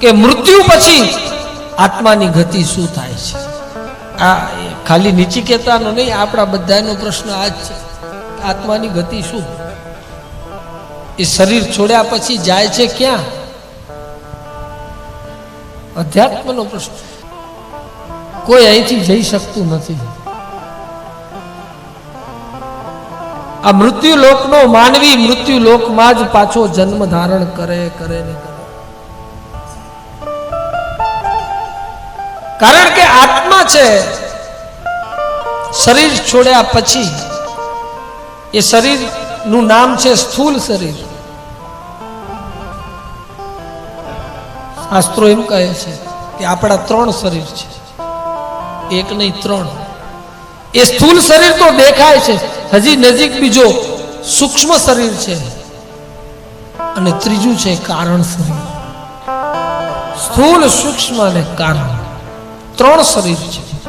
કે મૃત્યુ પછી આત્માની ગતિ શું થાય છે? આ ખાલી નિચિકેતાનો નહીં, આપણા બધાનો પ્રશ્ન આ જ છે. આત્માની ગતિ શું? એ શરીર છોડ્યા પછી જાય છે ક્યાં? અધ્યાત્મનો પ્રશ્ન. કોઈ અહીંથી જઈ શકતું નથી. આ મૃત્યુ લોકનો માનવી મૃત્યુ લોકમાં જ પાછો જન્મ ધારણ કરે કરે ને કરે. કારણ કે આત્મા છે, શરીર છોડ્યા પછી, એ શરીરનું નામ છે સ્થૂલ શરીર. શાસ્ત્રો એમ કહે છે કે આપણા ત્રણ શરીર છે. એક નહીં, ત્રણ. એ સ્થૂલ શરીર તો દેખાય છે. હજી નજીક બીજો સૂક્ષ્મ શરીર છે. અને ત્રીજું છે કારણ શરીર. સ્થૂલ સૂક્ષ્મ અને કારણ. ત્રણ શરીર છે